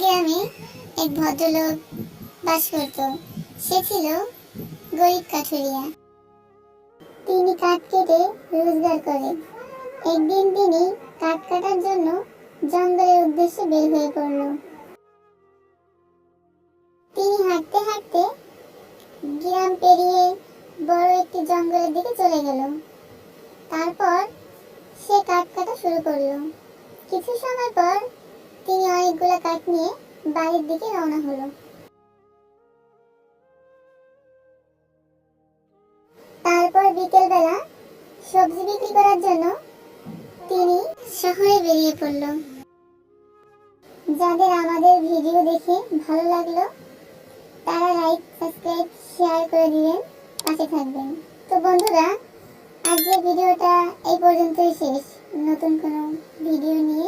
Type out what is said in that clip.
গ্রামে এক ভদ্রলোক বাস করত। সে ছিল গরিব কাঠুরিয়া। তিনি কাঠ কেটে রোজগার করে একদিন তিনি কাঠ কাটার জন্য জঙ্গলের উদ্দেশ্যে বের হয়ে পড়ল। তিনি হাঁটতে হাঁটতে গ্রাম পেরিয়ে বড় একটি জঙ্গলের দিকে চলে গেল। তারপর সে কাঠ কাটা শুরু করল। কিছু সময় পর তিনি অনেকগুলো কাঠ নিয়ে বাড়ির দিকে রওনা হলো। তারপর বিকেলবেলা সবজি বিক্রি করার জন্য তিনি শহরে বেরিয়ে পড়ল। যাদের আমাদের ভিডিও দেখে ভালো লাগল, তারা লাইক সাবস্ক্রাইব শেয়ার করে দিবেন, পাশে থাকবেন। তো বন্ধুরা, আজকের ভিডিওটা এই পর্যন্তই শেষ। নতুন কোনো ভিডিও নিয়ে